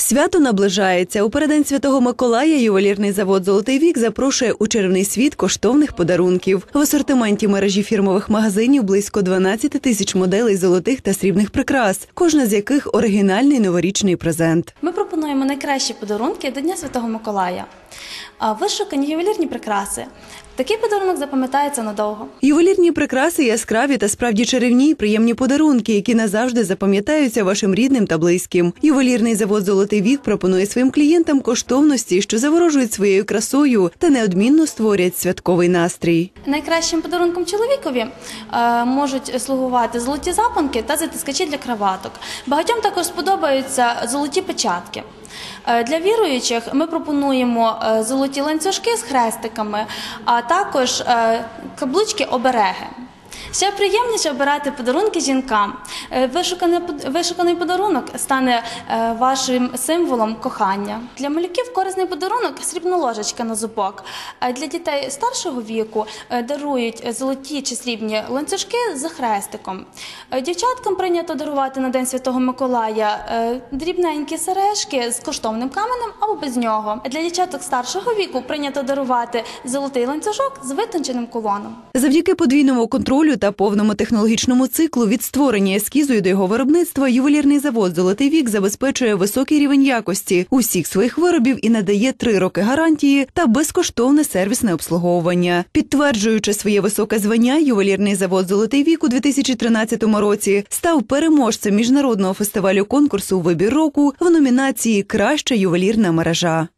Свято наближається. У передень Святого Миколая ювелірний завод Золотий вік запрошує у червний світ коштовних подарунків. В асортименті мережі фірмових магазинів близько 12 тисяч моделей золотих та срібних прикрас, кожна з яких оригінальний новорічний презент. Ми пропонуємо найкращі подарунки до Дня Святого Миколая. Вишукані ювелірні прикраси. Такий подарунок запам'ятається надовго. Ювелірні прикраси яскраві та справді чарівні, приємні подарунки, які назавжди запам'ятаються вашим рідним та близьким. Ювелірний завод Золотий вік пропонує своїм клієнтам коштовності, що заворожують своєю красою та неодмінно створять святковий настрій. Найкращим подарунком чоловікові можуть слугувати золоті запонки та затискачі для краваток. Багатьом також сподобаються золоті печатки. Е, Для віруючих ми пропонуємо е, золоті ланцюжки з хрестиками, а також е, каблучки обереги. Ще приємніше обирати подарунки жінкам. Е, Вишуканий, вишуканий подарунок стане е, вашим символом кохання. Для малюків корисний подарунок срібна ложечка на зубок. А для дітей старшого віку е, дарують золоті чи срібні ланцюжки з хрестиком. Дівчаткам прийнято дарувати на День Святого Миколая дрібненькі сережки з коштовним каменем або без нього. Для дівчаток старшого віку прийнято дарувати золотий ланцюжок з витонченим кулоном. Завдяки подвійному контролю та повному технологічному циклу від створення ескізу до його виробництва ювелірний завод Золотий вік забезпечує високий рівень якості усіх своїх виробів і надає три роки гарантії та безкоштовне сервісне обслуговування. Підтверджуючи своє високе звання, ювелірний завод Золотий вік у 2013 році став переможцем міжнародного фестивалю конкурсу Вибір року в номінації Краща ювелірна мережа.